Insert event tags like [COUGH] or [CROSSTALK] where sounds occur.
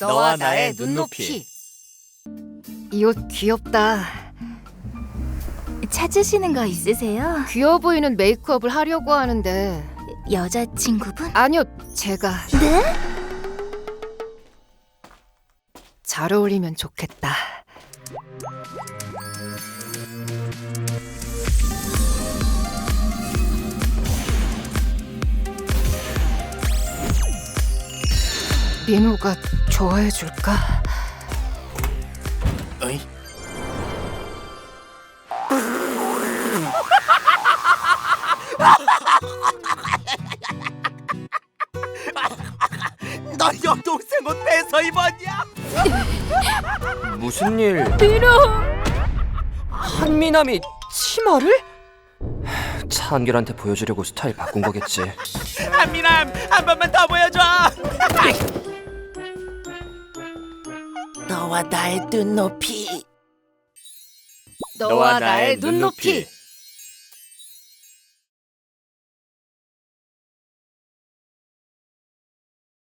너와 나의 눈높이. 이 옷 귀엽다. 찾으시는 거 있으세요? 귀여워 보이는 메이크업을 하려고 하는데 여자친구분? 아니요, 제가 네? 잘 어울리면 좋겠다. 민호가 좋아해 줄까? 어이? [LAUGHS] 너 여동생 옷 뺏어 입었냐? 무슨 일? 비로 한미남이 치마를? 차한결한테 보여주려고 스타일 바꾼 거겠지. 한미남 한 번만 더 보여줘. 너와 나의 눈높이. 너와 나의 눈높이.